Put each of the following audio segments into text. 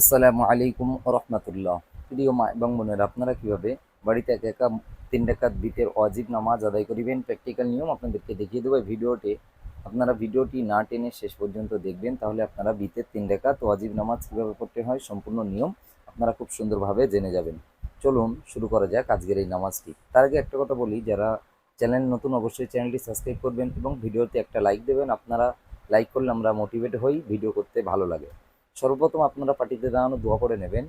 আসসালামু আলাইকুম রহমতুল্লাহ। প্রিয় মা এবং বোনেরা, আপনারা কীভাবে বাড়িতে একা একা তিন ডাকাত বিতের অজিব নামাজ আদায় করিবেন? প্র্যাকটিক্যাল নিয়ম আপনাদেরকে দেখিয়ে দেবো। ভিডিওটি আপনারা ভিডিওটি না টেনে শেষ পর্যন্ত দেখবেন, তাহলে আপনারা বিতের তিন ডাকাত অজিব নামাজ কীভাবে পড়তে হয় সম্পূর্ণ নিয়ম আপনারা খুব সুন্দরভাবে জেনে যাবেন। চলুন শুরু করা যাক আজকের এই নামাজটি তার আগে একটা কথা বলি, যারা চ্যানেল নতুন অবশ্যই চ্যানেলটি সাবস্ক্রাইব করবেন এবং ভিডিওতে একটা লাইক দেবেন। আপনারা লাইক করলে আমরা মোটিভেট হই, ভিডিও করতে ভালো লাগে। সর্বপ্রথম আপনারা পাটিতে দাঁড়ানো, দোয়া করে নেবেন।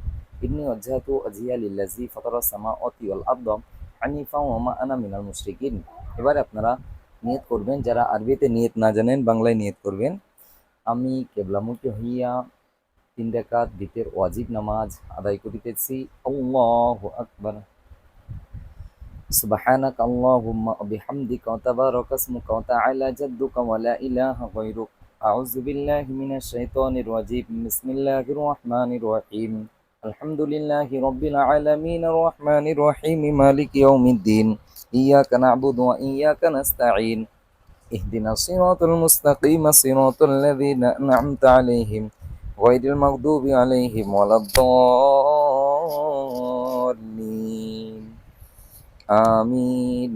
ইবনি অজ্জাহাতু অজিয়া লিল্লাজি ফতর সামা অতি অল আবদম আনিফা ওমা আনা মিনাল মুশরিকিন। এবার আপনারা নিয়ত করবেন, যারা আরবিতে নিয়ত না জানেন, বাংলায় নিয়ত করবেন। আমি কেবলামুখী হইয়া তিন রেখাত দ্বিতীয় ওয়াজিব নামাজ আদায় করিতেছি আল্লাহ আকবর। সুবহানাক আল্লাহুম্মা বিহামদিকা ওয়া তাবারাকা ওয়া তাআলা জাদ্দুকা ওয়া লা ইলাহা গায়রুকা। أعوذ بالله من الشيطان الرجيم. بسم الله الرحمن الرحيم. الحمد لله رب العالمين الرحمن الرحيم. مالك يوم الدين. إياك نعبد وإياك نستعين. اهدنا الصراط المستقيم صراط الذين أنعمت عليهم غير المغضوب عليهم ولا الضالين. آمين.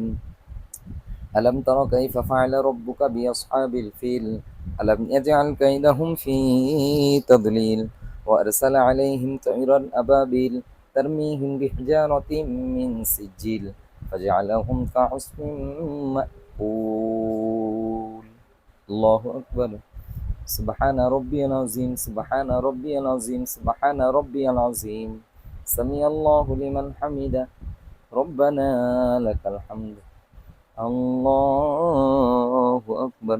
ألم تر كيف فعل ربك بأصحاب الفيل؟ ألم يجعل كيدهم في تضليل وأرسل عليهم طيرا أبابيل ترميهم بحجارة من سجيل فجعلهم كعصف مأكول. الله أكبر. سبحان ربي العظيم سبحان ربي العظيم سبحان ربي العظيم. سمي الله لمن حمده. ربنا لك الحمد. الله أكبر.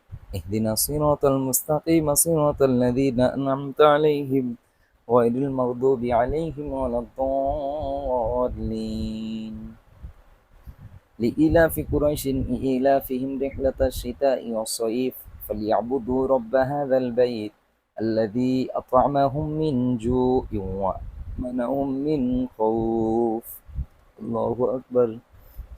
اهدنا الصراط المستقيم صراط الذين أنعمت عليهم غير المغضوب عليهم ولا الضالين. لإلاف قريش إيلافهم رحلة الشتاء والصيف فليعبدوا رب هذا البيت الذي أطعمهم من جوع وآمنهم من خوف. الله أكبر.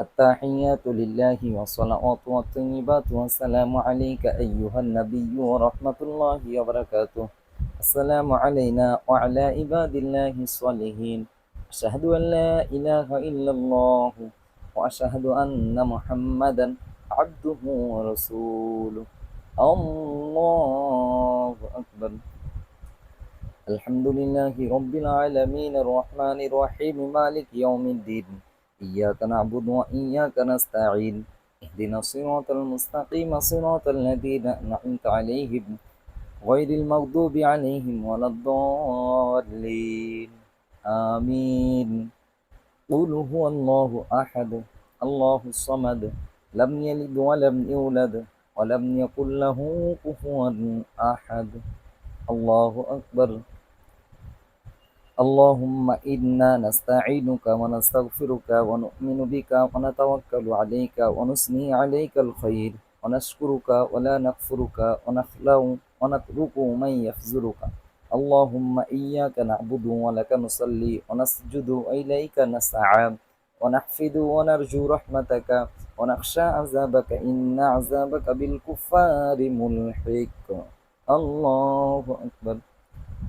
التحيات لله والصلوات والطيبات والسلام عليك أيها النبي ورحمة الله وبركاته. السلام علينا وعلى عباد الله الصالحين. أشهد أن لا إله إلا الله وأشهد أن محمدا عبده ورسوله. الله أكبر. الحمد لله رب العالمين الرحمن الرحيم مالك يوم الدين. إياك نعبد وإياك نستعين اهدنا الصراط المستقيم صراط الذين أنعمت عليهم غير المغضوب عليهم ولا الضالين. آمين. قل هو الله أحد الله الصمد لم يلد ولم يولد ولم يكن له كفوا أحد. الله أكبر. اللهم إنا نستعينك ونستغفرك ونؤمن بك ونتوكل عليك ونثني عليك الخير ونشكرك ولا نكفرك ونخلع ونترك من يفزرك. اللهم إياك نعبد ولك نصلي ونسجد وإليك نسعى ونحفد ونرجو رحمتك ونخشى عذابك إن عذابك بالكفار ملحق. الله أكبر.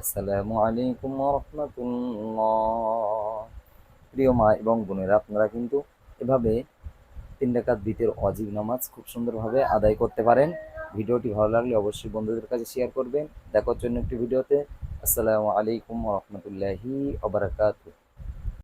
আসসালামু আলাইকুম রহমতুল্লাহ। প্রিয় মা এবং বোনেরা, আপনারা কিন্তু এভাবে তিন ডাকাত বিতের অজীব নামাজ খুব সুন্দরভাবে আদায় করতে পারেন। ভিডিওটি ভালো লাগলে অবশ্যই বন্ধুদের কাছে শেয়ার করবেন। দেখার জন্য একটি ভিডিওতে আসসালামু আলাইকুম রহমতুল্লাহি ওবরাকাতুহ